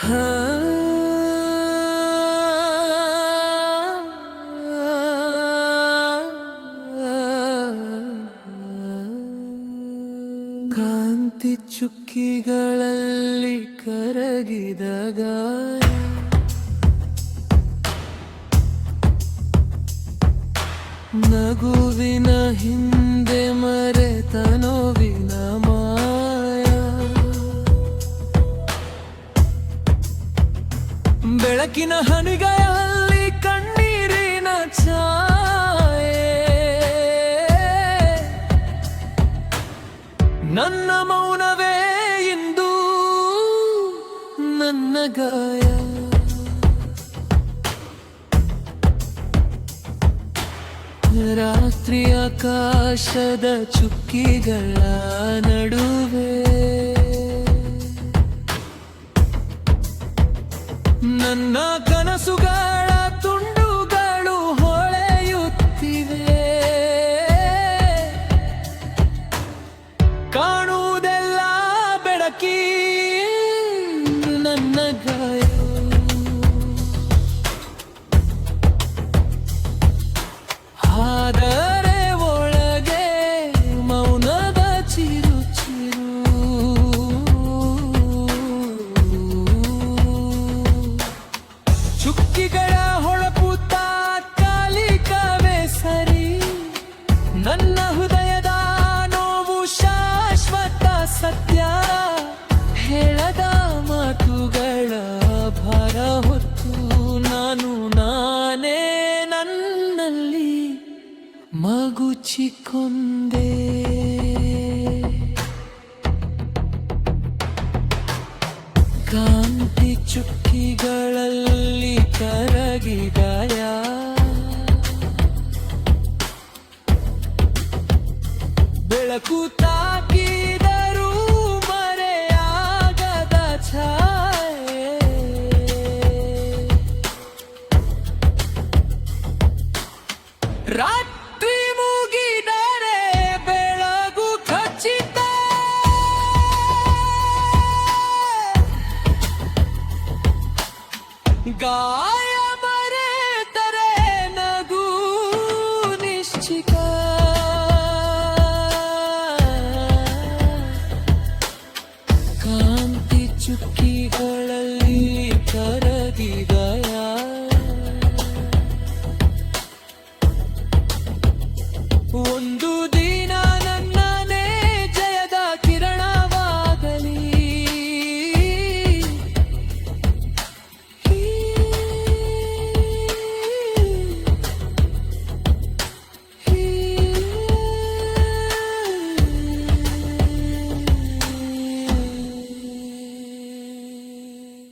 ಕಾಂತಿ ಚುಕ್ಕಿಗಳಲ್ಲಿ ಕರಗಿದ ಗಾಯ. ನಗುವಿನ ಹಿಂದೆ ಬೆಳಕಿನ ಹನಿಗಳಲ್ಲಿ ಕಣ್ಣೀರಿನ ಛಾಯೆ. ನನ್ನ ಮೌನವೇ ಇಂದು ನನ್ನ ಗಾಯ. ರಾತ್ರಿ ಆಕಾಶದ ಚುಕ್ಕಿಗಳ ನಡುವೆ ನನ್ನ ಕನಸುಗಳ ತುಂಡುಗಳು ಹೊಳೆಯುತ್ತಿವೆ. ಕಾಣುವುದೆಲ್ಲ ಬೆಳಕಿ ನನ್ನ ಚುಕ್ಕಿಗಳ ಹೊಳಪು ತಾತ್ಕಾಲಿಕವೇ ಸರಿ. ನನ್ನ ಹೃದಯದ ನೋವು ಶಾಶ್ವತ ಸತ್ಯ. ಹೇಳದ ಮಾತುಗಳ ಭಾರ ಹೊತ್ತು ನಾನು ನಾನೇ ನನ್ನಲ್ಲಿ ಮಗುಚಿಕೊಂಡೆ. ಕಾಂತಿ ಚುಕ್ಕಿಗಳಲ್ಲಿ ಕರಗಿದಾಯ. ಬೆಳಕು ತಾಕಿದರೂ ಮರೆಯಾಗದ ಛಾಯೆ. ರಾತ್ರಿ ಗಾಯ ಬರೆತರೆ ನಗು ನಿಶ್ಚಿಕ ಕಾಂತಿ ಚುಕ್ಕಿಗಳಲ್ಲಿ ಕರಗಿದಯ. ಒಂದು